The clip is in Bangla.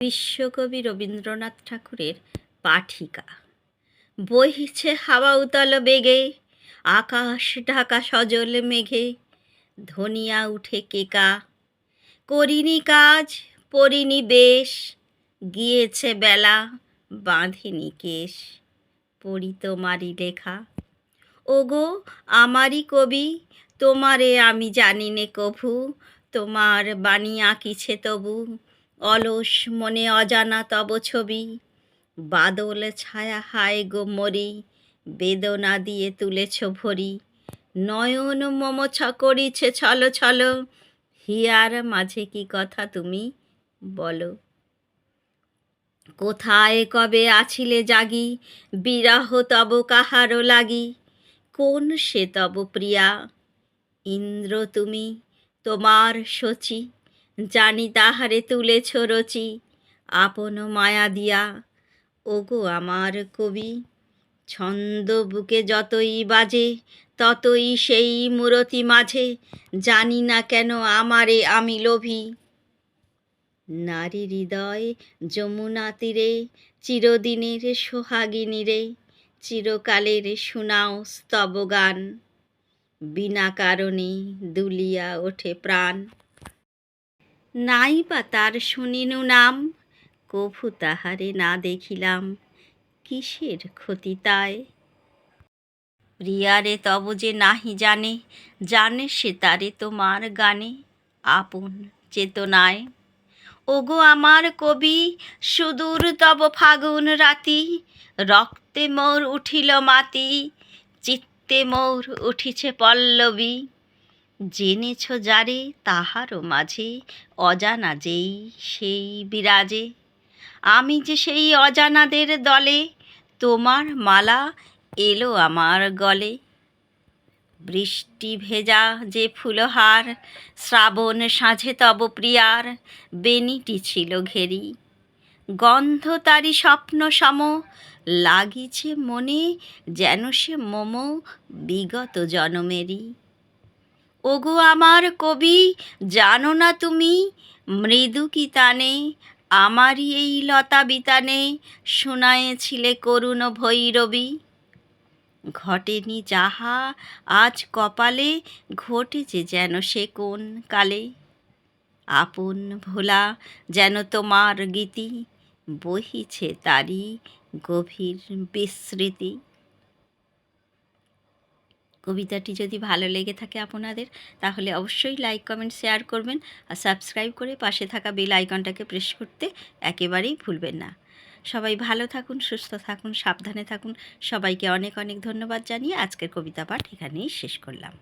বিশ্বকবি রবীন্দ্রনাথ ঠাকুরের পাঠিকা। বহিছে হাওয়া উতল বেগে, আকাশ ঢাকা সজল মেঘে, ধনিয়া উঠে কেকা। করিনি কাজ পরিনি বেশ, গিয়েছে বেলা, বাঁধেনি কেশ, পড়ি তোমারই লেখা। ওগো, আমারই কবি, তোমারে আমি জানি নে কভু, তোমার বাণী আঁকিছে তবু। অলস মনে অজানা তব ছবি। বাদল ছায়া, হায় গো মরি, বেদনা দিয়ে তুলেছ ভরি। নয়ন মমছ করিছে, ছল ছল। হিয়ার মাঝে কি কথা তুমি বলো? কোথায় কবে আছিলে জাগি, বিরাহ তব কাহারো লাগি? কোন সে তব প্রিয়া? ইন্দ্র তুমি তোমার সচি জানি তাহারে তুলেছ রচি, আপন মায়া দিয়া। ওগো আমার কবি, ছন্দ বুকে যতই বাজে, ততই সেই মূরতি মাঝে, জানি না কেন আমারে আমি লোভী। নারী হৃদয় যমুনা তীরে, চিরদিনের সোহাগিনী রে, চিরকালের শোনাও স্তব গান বিনা কারণে দুলিয়া ওঠে প্রাণ। নাই বা তার শুনিনু নাম, কভু তাহারে না দেখিলাম, কিসের ক্ষতি তাই? প্রিয়ারে তব যে নাহি জানে জানে সে তারে তোমার গানে, আপন চেতনায়। ওগো আমার কবি, সুদূর তব ফাগুন রাতি, রক্তে মোর উঠিল মাতি, চিত্তে মোর উঠিছে পল্লবী। জেনেছ যারে তাহারও মাঝে অজানা যেই সেই বিরাজে। আমি যে সেই অজানাদের দলে, তোমার মালা এলো আমার গলে। বৃষ্টি ভেজা যে ফুলহার, শ্রাবণ সাঁঝে তব প্রিয়ার, বেনিটি ছিল ঘেরি। গন্ধ তারি স্বপ্ন সম, লাগিছে মনে যেন সে মম বিগত জনমেরই। ওগো আমার কবি, জানো না তুমি? মৃদু কি তানে? আমারই এই লতা বিতানে শোনায়েছিলে করুণ ভৈরবী। ঘটেনি যাহা, আজ কপালে ঘটেছে যেন সে কোন কালে। আপন ভোলা যেন তোমার গীতি, বহিছে তারই গভীর বিস্মৃতি। কবিতাটি যদি ভালো লেগে থাকে আপনাদের, তাহলে অবশ্যই লাইক কমেন্ট শেয়ার করবেন আর সাবস্ক্রাইব করে পাশে থাকা বেল আইকনটাকে প্রেস করতে একেবারেই ভুলবেন না। সবাই ভালো থাকুন, সুস্থ থাকুন, সাবধানে থাকুন। সবাইকে অনেক অনেক ধন্যবাদ জানিয়ে আজকের কবিতা পাঠ এখানেই শেষ করলাম।